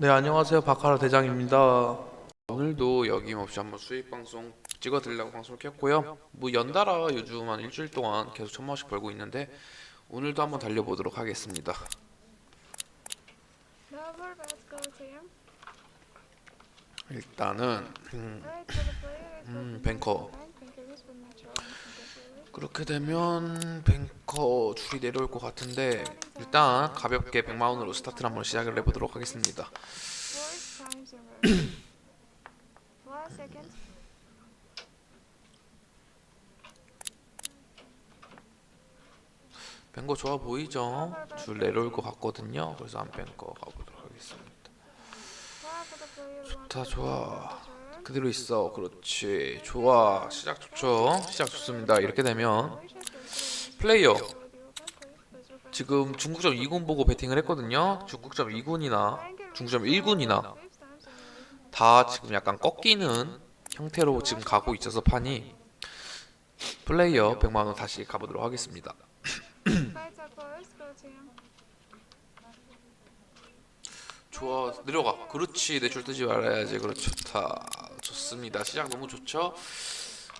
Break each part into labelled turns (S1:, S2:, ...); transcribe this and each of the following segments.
S1: 네, 안녕하세요. 바카라 대장입니다. 오늘도 여김없이 한번 수익 방송 찍어드리려고 방송을 켰고요. 뭐 연달아 요즘 한 일주일 동안 계속 천만 원씩 벌고 있는데 오늘도 한번 달려보도록 하겠습니다. 일단은 음. 음, 뱅커 그렇게 되면 뱅커 줄이 내려올 것 같은데 일단 가볍게 100만 원으로 스타트를 한번 시작을 해보도록 하겠습니다. 뱅커 좋아 보이죠? 줄 내려올 것 같거든요. 그래서 한 뱅커 가보도록 하겠습니다. 좋다 좋아 그대로 있어. 그렇지. 좋아. 시작 좋죠? 시작 좋습니다. 이렇게 되면 플레이어. 지금 중국점 2군 보고 배팅을 했거든요. 중국점 2군이나 중국점 1군이나 다 지금 약간 꺾이는 형태로 지금 가고 있어서 판이 플레이어 100만원 다시 가보도록 하겠습니다. 좋아. 내려가. 그렇지. 내 줄 뜨지 말아야지. 그렇죠 좋다 좋습니다 시작 너무 좋죠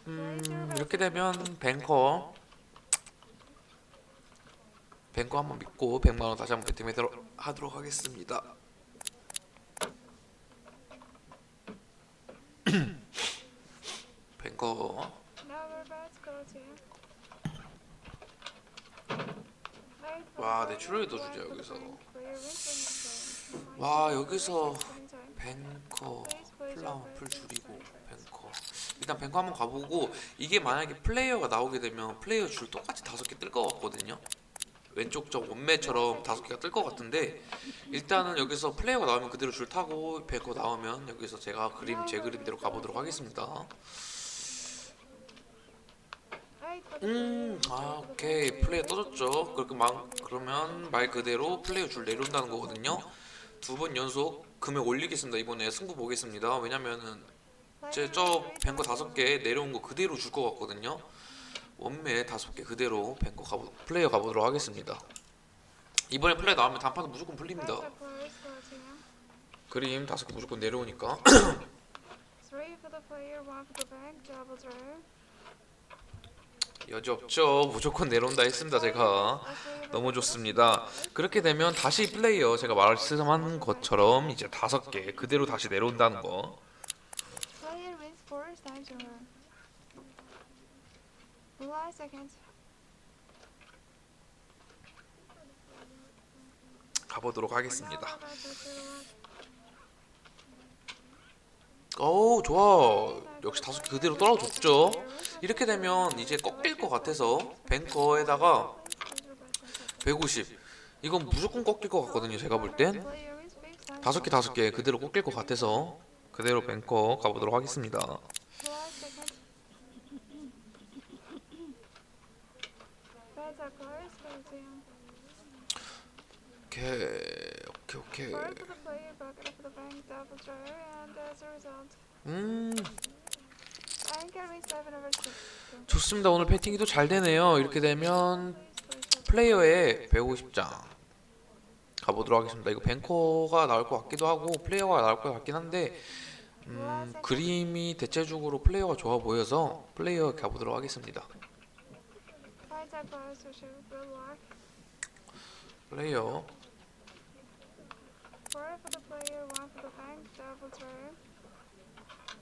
S1: 음 이렇게 되면 뱅커 뱅커 한번 믿고 100만 원 다시 한번 배팅 하도록 하겠습니다 뱅커 와,
S2: the
S1: 내 출혈이
S2: player.
S1: 더 주죠,
S2: Right for the
S1: 여기서. 와 여기서. 뱅커 플라운
S2: bet
S1: 풀
S2: this
S1: 줄이고. 뱅커 일단 뱅커 한번 가보고 이게 만약에 플레이어가 나오게 되면 플레이어 줄 똑같이 다섯 개 뜰 것 같거든요 왼쪽 저 원매처럼 다섯 개가 뜰 것 같은데 일단은 여기서 플레이어가 나오면 그대로 줄 타고 뱅커 나오면 여기서 제가 그림 제 그림대로 가보도록 하겠습니다 음. 아, 오케이. 플레이어 떠졌죠. 그렇게 막, 그러면 말 그대로 플레이어 줄 내려온다는 거거든요. 두 번 연속 금액 올리겠습니다. 이번에 승부 보겠습니다. 왜냐면은, 제저 뱅거 다섯 개 내려온 거 그대로 줄 것 같거든요. 원매 다섯 개 그대로 뱅거 가보, 플레이어 가보도록 하겠습니다. 이번에 플레이어 나오면 단판은 무조건 풀립니다. 그림 다섯 개 무조건 내려오니까. 여지 없죠. 무조건 내려온다 했습니다. 제가. 너무 좋습니다. 그렇게 되면 다시 플레이어 제가 말씀한 것처럼 이제 다섯 개 그대로 다시 내려온다는 거. 가보도록 하겠습니다. 오 좋아. 역시 다섯 개 그대로 떨어졌죠. 이렇게 되면 이제 꺾일 것 같아서 뱅커에다가 150. 이건 무조건 꺾일 것 같거든요. 제가 볼 땐. 다섯 개 다섯 개 그대로 꺾일 것 같아서 그대로 뱅커 가보도록 하겠습니다. 오케이 오케이 오케이. 음. 좋습니다. 오늘 패팅이 잘 되네요. 이렇게 되면 플레이어의 150장 가보도록 하겠습니다. 이거 뱅커가 나올 것 같기도 하고 플레이어가 나올 것 같긴 한데 음, 그림이 대체적으로 플레이어가 좋아 보여서 플레이어 가보도록 하겠습니다. 플레이어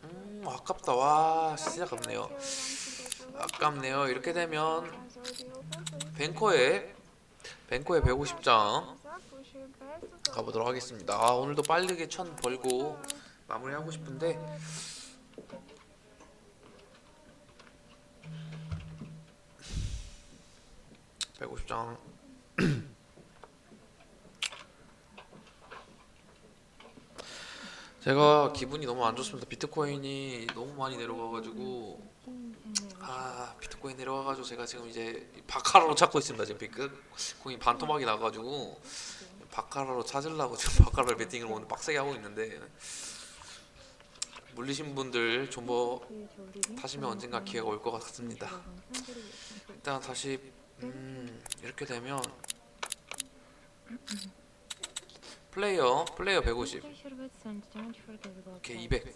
S1: 음, 아깝다. 와 진짜 아깝네요. 아깝네요. 이렇게 되면 뱅커의 뱅커의 150장 가보도록 하겠습니다. 아, 오늘도 빠르게 천 벌고 마무리하고 싶은데 (150장) 제가 기분이 너무 안 좋습니다. 비트코인이 너무 많이 내려가가지고 아 비트코인 내려가가지고 제가 지금 이제 바카라로 찾고 있습니다. 지금 비트 코인 반토막이 나가지고 바카라로 찾으려고 지금 바카라 베팅을 오늘 빡세게 하고 있는데 물리신 분들 존버 타시면 언젠가 기회가 올 것 같습니다. 일단 다시 음, 이렇게 되면 플레이어 플레이어 150
S2: 오케이
S1: 오케이,
S2: 200
S1: 200.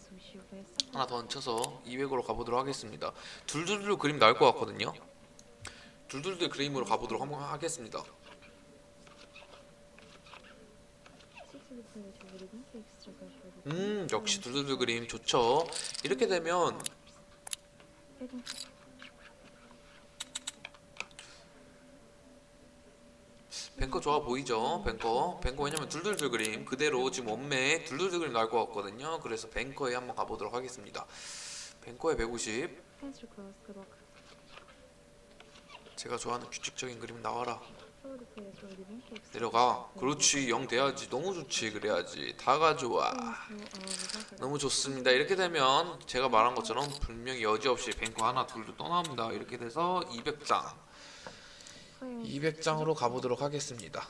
S1: 하나 더 얹혀서 200으로 가보도록 하겠습니다. 둘둘둘 그림 나올 것 같거든요. 둘둘둘 그림으로 가보도록 한번 하겠습니다. 음 역시 둘둘둘 그림 좋죠. 이렇게 되면 뱅커 좋아 보이죠? 뱅커 뱅커 왜냐면 둘둘둘 그림 그대로 지금 원매에 둘둘둘 그림 나올 것 같거든요. 그래서 뱅커에 한번 가보도록 하겠습니다. 뱅커에 150 제가 좋아하는 규칙적인 그림 나와라. 내려가. 그렇지. 0 돼야지. 너무 좋지. 그래야지. 다가 좋아. 너무 좋습니다. 이렇게 되면 제가 말한 것처럼 분명히 여지없이 뱅커 하나 둘도 떠납니다. 이렇게 돼서 200장. 200장으로 가보도록 하겠습니다.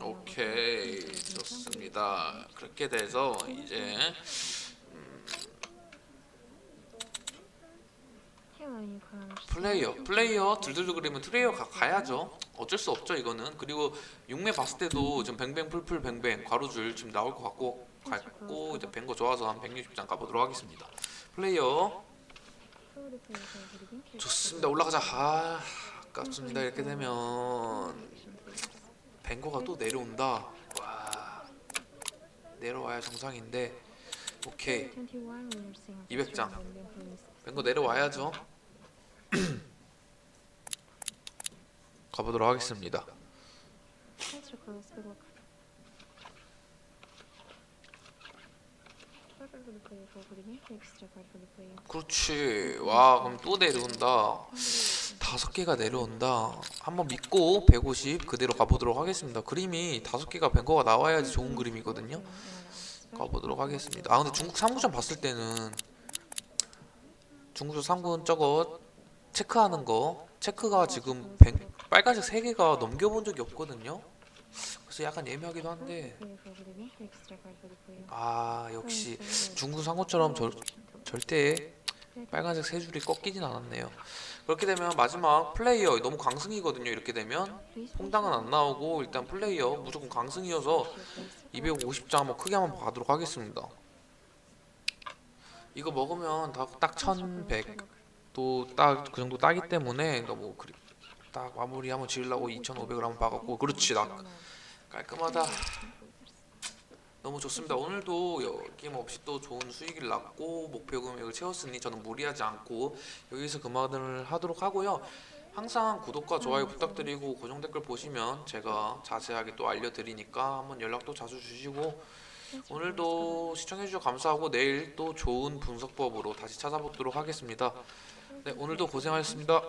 S1: 오케이. 좋습니다. 그렇게 돼서 이제 플레이어 플레이어 들들들 그리면 트레이어 가, 가야죠. 어쩔 수 없죠 이거는. 그리고 용매 봤을 때도 지금 뱅뱅 풀풀 뱅뱅 가로줄 지금 나올 것 같고 같고 이제 뱅거 좋아서 한 160장 가보도록 하겠습니다. 플레이어. 좋습니다. 올라가자. 아 아깝습니다. 이렇게 되면. 뱅거가 또 내려온다. 와. 내려와야 정상인데. 오케이. 200장. 뱅거 내려와야죠 가보도록 하겠습니다. 그렇지. 와 그럼 또 내려온다. 다섯 개가 내려온다. 한번 믿고 150 그대로 가보도록 하겠습니다. 그림이 다섯 개가 뱅거가 나와야지 좋은 그림이거든요. 가보도록 하겠습니다. 아 근데 중국 3구전 봤을 때는 중국 3군 저거 체크하는 거 체크가 지금 뱅, 빨간색 3개가 넘겨본 적이 없거든요. 그래서 약간 예매하기도 한데. 아 역시 중국 상호처럼 절, 절대 빨간색 세 줄이 꺾이진 않았네요. 그렇게 되면 마지막 플레이어 너무 강승이거든요. 이렇게 되면. 퐁당은 안 나오고 일단 플레이어 무조건 강승이어서 250장 한번 크게 한번 봐도록 하겠습니다. 이거 먹으면 딱1100 또 딱 그 정도 따기 때문에 너무 그리, 딱 마무리 한번 지으려고 2500을 한번 봐갖고 그렇지 나 깔끔하다. 너무 좋습니다. 오늘도 여김없이 또 좋은 수익을 났고 목표 금액을 채웠으니 저는 무리하지 않고 여기서 그만을 하도록 하고요. 항상 구독과 좋아요 부탁드리고 고정 댓글 보시면 제가 자세하게 또 알려드리니까 한번 연락도 자주 주시고 오늘도 시청해주셔서 감사하고 내일 또 좋은 분석법으로 다시 찾아보도록 하겠습니다. 네 오늘도 고생하셨습니다.